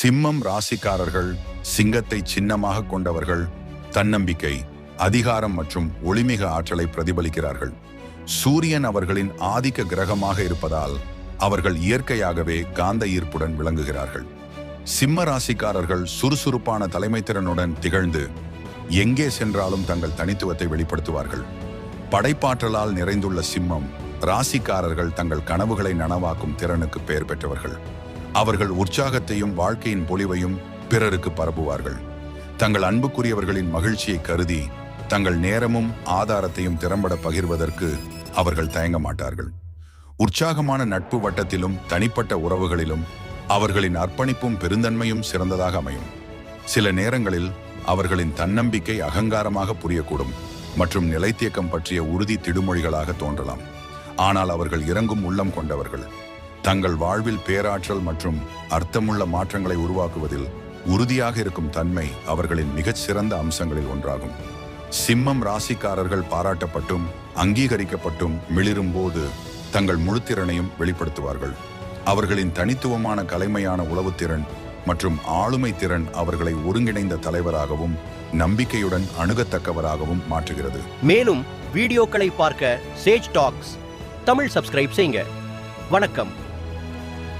சிம்மம் ராசிக்காரர்கள் சிங்கத்தை சின்னமாக கொண்டவர்கள் தன்னம்பிக்கை அதிகாரம் மற்றும் ஒளிமிக ஆற்றலை பிரதிபலிக்கிறார்கள். சூரியன் அவர்களின் ஆதிக்க கிரகமாக இருப்பதால் அவர்கள் இயற்கையாகவே காந்த ஈர்ப்புடன் விளங்குகிறார்கள். சிம்ம ராசிக்காரர்கள் சுறுசுறுப்பான தலைமைத்திறனுடன் திகழ்ந்து எங்கே சென்றாலும் தங்கள் தனித்துவத்தை வெளிப்படுத்துவார்கள். படைப்பாற்றலால் நிறைந்துள்ள சிம்மம் ராசிக்காரர்கள் தங்கள் கனவுகளை நனவாக்கும் திறனுக்கு பெயர் பெற்றவர்கள். அவர்கள் உற்சாகத்தையும் வாழ்க்கையின் பொலிவையும் பிறருக்கு பரப்புவார்கள். தங்கள் அன்புக்குரியவர்களின் மகிழ்ச்சியை கருதி தங்கள் நேரமும் ஆதாரத்தையும் திறம்பட பகிர்வதற்கு அவர்கள் தயங்க மாட்டார்கள். உற்சாகமான நட்பு வட்டத்திலும் தனிப்பட்ட உறவுகளிலும் அவர்களின் அர்ப்பணிப்பும் பெருந்தன்மையும் சிறந்ததாக அமையும். சில நேரங்களில் அவர்களின் தன்னம்பிக்கை அகங்காரமாக புரியக்கூடும் மற்றும் நிலைத்தியக்கம் பற்றிய உறுதி திடுமொழிகளாக தோன்றலாம். ஆனால் அவர்கள் இறங்கும் உள்ளம் கொண்டவர்கள். தங்கள் வாழ்வில் பேராற்றல் மற்றும் அர்த்தமுள்ள மாற்றங்களை உருவாக்குவதில் உறுதியாக இருக்கும் தன்மை அவர்களின் மிகச் சிறந்த அம்சங்களில் ஒன்றாகும். சிம்மம் ராசிக்காரர்கள் பாராட்டப்பட்டும் அங்கீகரிக்கப்பட்டும் மிளிரும் போது தங்கள் முழுத்திறனையும் வெளிப்படுத்துவார்கள். அவர்களின் தனித்துவமான கலைமையான உளவுத்திறன் மற்றும் ஆளுமை திறன் அவர்களை ஒருங்கிணைந்த தலைவராகவும் நம்பிக்கையுடன் அணுகத்தக்கவராகவும் மாற்றுகிறது. மேலும் வீடியோக்களை பார்க்க சேஜ் டாக்ஸ். தமிழ் சப்ஸ்கிரைப் செய்யுங்க வணக்கம்.